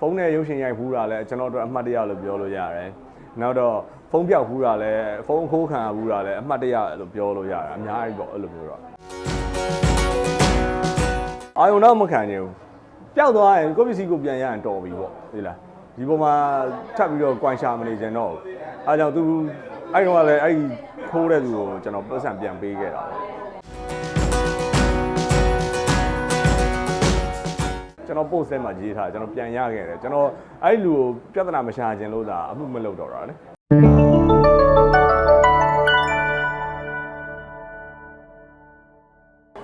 ဖုန်းနဲ့ရုပ်ရှင်ရိုက်ဖူးတာလည်းကျွန်တော်တို့အမှတ်တရလို့ပြောလို့ရတယ်နောက်တော့ဖုန်းပြောက်ဖူးတာလည်းဖုန်းခိုးခံရဖူးတာလည်းအမှတ်တရလို့ပြောလို့ရတယ်အများကြီးပေါ့အဲ့လိုမျိုးတော့အာယုံတော့မခံချင်ဘူးပျောက်သွားရင်ကိုယ့်ပစ္စည်းကိုပြန်ရရင်တော်ပြီပေါ့ဒီလားဒီပေါ်မှာထပ်ပြီးတော့ကွိုင်ရှာမနေချင်တော့ဘူးအဲဒါကြောင့်သူအဲ့တော့ကလည်းအဲ့ဒီခိုးတဲ့သူကိုကျွန်တော်ပတ်စံပြန်ပေးခဲ့တာပေါ့ ကျွန်တော် post ထဲမှာရေးထားတယ်ကျွန်တော်ပြန်ရခဲ့တယ်ကျွန်တော်အဲ့ဒီလူကိုပြဿနာမရှာခြင်းလို့သာအမှုမလုပ်တော့တာလေ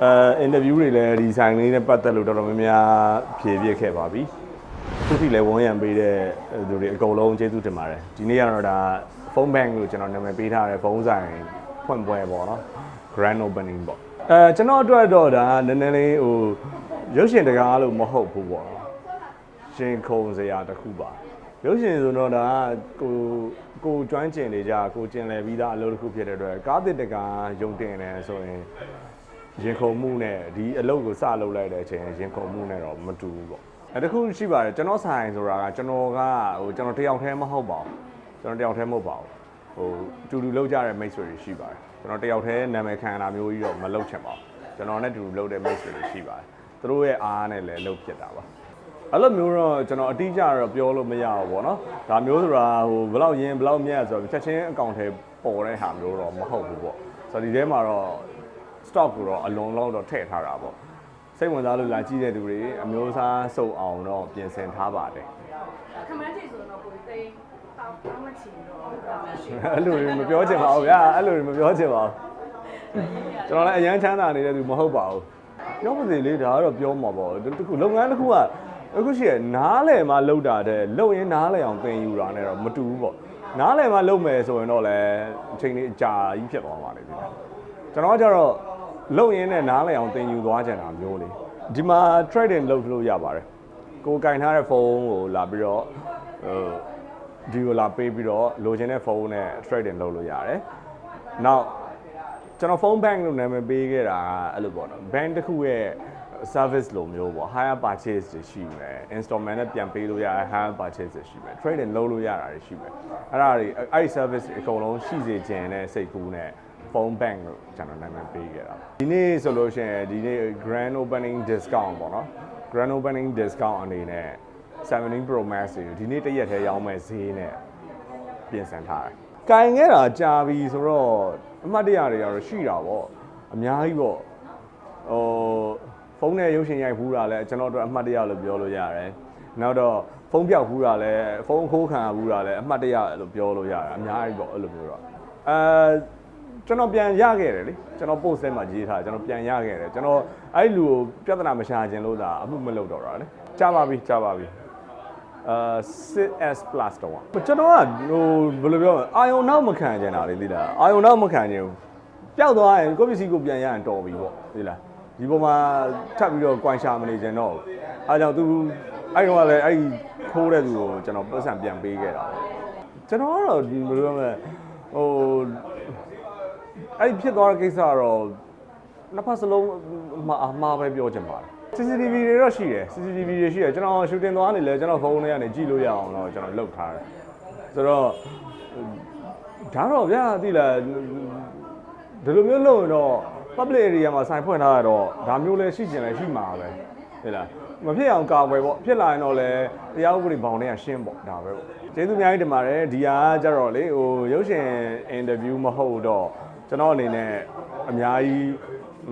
အဲအင်တာဗျူးတွေလည်းဒီဆိုင်လေးနဲ့ပတ်သက်လို့တော်တော်များများဖြည့်ပြခဲ့ပါပြီခုထိလည်းဝန်ရံပေးတဲ့သူတွေအကုန်လုံးကျေးဇူးတင်ပါတယ်ဒီနေ့ကတော့ဒါဖုန်းဘန်လို့ကျွန်တော်နာမည်ပေးထားတဲ့ဖုန်းဆိုင်ဖွင့်ပွဲပေါ့နော် grand opening ပေါ့အဲကျွန်တော်အတွက်တော့ဒါနည်းနည်းလေးဟို ရုပ်ရှင်တကားလို့မဟုတ်ဘူးပေါ့နော်ရှင်ခုံစရာတစ်ခုပါရုပ်ရှင်ဆိုတော့ဒါကကိုကိုကျွမ်းကျင်နေကြကိုကျင်လည်ပြီးသားအလုပ်တစ်ခုဖြစ်တဲ့အတွက်ကားတစ်တကားယုံတင်တယ်ဆိုရင်ရင်ခုန်မှုနဲ့ဒီအလုပ်ကိုစလုပ်လိုက်တဲ့အချိန်ရင်ခုန်မှုနဲ့တော့မတူဘူးပေါ့အဲတစ်ခုရှိပါတယ်ကျွန်တော်ဆိုင်ဆိုတာကကျွန်တော်ကဟိုကျွန်တော်တယောက်တည်းမဟုတ်ပါဘူးကျွန်တော်တယောက်တည်းမဟုတ်ပါဘူးဟိုတူတူလုပ်ကြတဲ့မိတ်ဆွေတွေရှိပါတယ်ကျွန်တော်တယောက်တည်းနာမည်ခံတာမျိုးကြီးတော့မလုပ်ချင်ပါဘူးကျွန်တော်နဲ့တူတူလုပ်တဲ့မိတ်ဆွေတွေရှိပါတယ် သူတို့ရဲ့အားနဲ့လည်းလုပ်ဖြစ်တာပါအဲ့လိုမျိုးတော့ကျွန်တော်အတိအကျတော့ပြောလို့မရဘူးပေါ့နော်ဒါမျိုးဆိုတာဟိုဘယ်လောက်ရင်းဘယ်လောက်မြတ်ဆိုတော့ချက်ချင်းအကောင့်ထဲပေါ်တဲ့ဟာမျိုးတော့မဟုတ်ဘူးပေါ့ဆိုတော့ဒီထဲမှာတော့ stock ကိုတော့အလုံးလုံးတော့ထည့်ထားတာပေါ့စိတ်ဝင်စားလို့လာကြည့်တဲ့သူတွေအမျိုးအစားစုံအောင်တော့ပြင်ဆင်ထားပါတယ်ခမန်းတိဆိုတော့ကိုယ်သိတောင်းတောင်းမချင်တော့ခမန်းတိအဲ့လိုတွေမပြောချင်ပါဘူးဗျာအဲ့လိုတွေမပြောချင်ပါဘူးကျွန်တော်လည်းအရန်ချမ်းသာနေတဲ့သူမဟုတ်ပါဘူး ပြောပါစေလေဒါကတော့ပြောမှာပေါ့တခုလုပ်ငန်းတစ်ခုကအခုရှိရနားလည်မှလုပ်တာတဲ့လုပ်ရင်နားလည်အောင်သင်ယူတာနဲ့တော့မတူဘူးပေါ့နားလည်မှလုပ်မယ်ဆိုရင်တော့လည်းအချိန်လေးအကြာကြီးဖြစ်သွားပါလိမ့်မယ်ကျွန်တော်ကကြတော့လုပ်ရင်းနဲ့နားလည်အောင်သင်ယူသွားကြတာမျိုးလေဒီမှာ trading လုပ်လို့ရပါတယ်ကိုယ်ကင်ထားတဲ့ဖုန်းကိုလာပြီးတော့ဟိုဒီကိုလာပေးပြီးတော့လိုချင်တဲ့ဖုန်းနဲ့ trading လုပ်လို့ရတယ်။နောက် ကျွန်တော်ဖုန်း bank လို့နာမည်ပေးခဲ့တာကအဲ့လိုပေါ့နော်။ bank တစ်ခုရဲ့ service လိုမျိုးပေါ့ higher purchase တွေရှိမယ်။ installment နဲ့ပြန်ပေးလို့ရတဲ့ higher purchase တွေရှိမယ်။ trading လုပ်လို့ရတာတွေရှိမယ်။အဲ့ဒါတွေအဲ့ဒီ service တွေအကုန်လုံးရှိစေခြင်းနဲ့စိတ်ကူးနဲ့ phone bank လို့ကျွန်တော်နာမည်ပေးခဲ့တာ။ဒီနေ့ဆိုလို့ရှိရင်ဒီနေ့ grand opening discount ပေါ့နော်။ grand opening discount အနေနဲ့17 Pro Max တွေဒီနေ့တစ်ရက်ထဲရောင်းမဲ့ဈေးနဲ့ပြင်ဆင်ထားတယ်။ကင်ခဲ့တာကြာပြီဆိုတော့ အမှတ်တရတွေကတော့ရှိတာပေါ့။အများကြီးပေါ့။ဟိုဖုန်းနဲ့ရုပ်ရှင်ရိုက်ဖူးတာလည်းကျွန်တော်တို့အမှတ်တရလို့ပြောလို့ရတယ်။နောက်တော့ဖုန်းပြောက်ဖူးတာလည်းဖုန်းခိုးခံရဖူးတာလည်းအမှတ်တရလို့ပြောလို့ရတယ်။အများကြီးပေါ့အဲ့လိုမျိုးတော့။အဲကျွန်တော်ပြန်ရခဲ့တယ်လေကျွန်တော် post ထဲမှာရေးထားတယ်ကျွန်တော်ပြန်ရခဲ့တယ်ကျွန်တော်အဲ့ဒီလူကိုပြဿနာမရှာခြင်းလို့သာအမှုမလုပ်တော့တာလေကြာပါပြီကြာပါပြီ အာ 6S Plus တော့อ่ะကျွန်တော်ကဟိုဘယ်လိုပြောမလဲအာယုံနောက်မခံကျင်တာလေသိလားအာယုံနောက်မခံကျင်ဘူးပျောက်သွားရင်ကိုယ့်ပစ္စည်းကိုပြန်ရရင်တော်ပြီပေါ့သိလားဒီပေါ်မှာထပ်ပြီးတော့ကွိုင်ရှာမနေကျင်တော့ဘူးအဲဒါကြောင့်သူအဲ့တော့ကလည်းအဲ့ဒီခိုးတဲ့သူကိုကျွန်တော်ပတ်စံပြန်ပေးခဲ့တာပေါ့ကျွန်တော်ကတော့ဒီဘယ်လိုပြောမလဲဟိုအဲ့ဒီဖြစ်သွားတဲ့ကိစ္စကတော့နှစ်ဖက်စလုံးအမှားအမှားပဲပြောချင်ပါတယ် CCTV တွေတော့ရှိတယ် CCTV တွေရှိတယ်ကျွန်တော်ရှူတင်သွားနေလဲကျွန်တော်ဖုန်းထဲကနေကြည့်လို့ရအောင်တော့ကျွန်တော်လုပ်ထားတယ်ဆိုတော့ဒါတော့ဗျာသိလားဒီလိုမျိုးလုပ်ရင်တော့ public area မှာဆိုင်ဖွင့်ထားရတော့ဒါမျိုးလဲရှိကျင်လဲရှိမှာပဲသိလားမဖြစ်အောင်ကာဝယ်ပေါ့ဖြစ်လာရင်တော့လဲတရားဥပဒေဘောင်တွေကရှင်းပေါ့ဒါပဲပေါ့ကျေးဇူးအများကြီးတင်ပါတယ်ဒီဟာကကြတော့လေဟိုရုပ်ရှင်အင်တာဗျူးမဟုတ်တော့ကျွန်တော်အနေနဲ့အများကြီး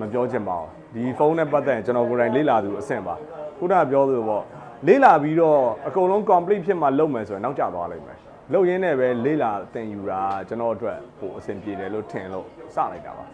မပြောချင်ပါဘူး ဒီဖုန်းနဲ့ပတ်သက်ရင်ကျွန်တော်ကိုယ်တိုင်လေ့လာသူအဆင့်ပါခုနကပြောသလိုပေါ့လေ့လာပြီးတော့အကုန်လုံး complete ဖြစ်မှလုပ်မယ်ဆိုရင်နောက်ကျသွားလိမ့်မယ်လုပ်ရင်းနဲ့ပဲလေ့လာသင်ယူတာကျွန်တော်အတွက်ဟိုအဆင်ပြေတယ်လို့ထင်လို့စလိုက်တာပါ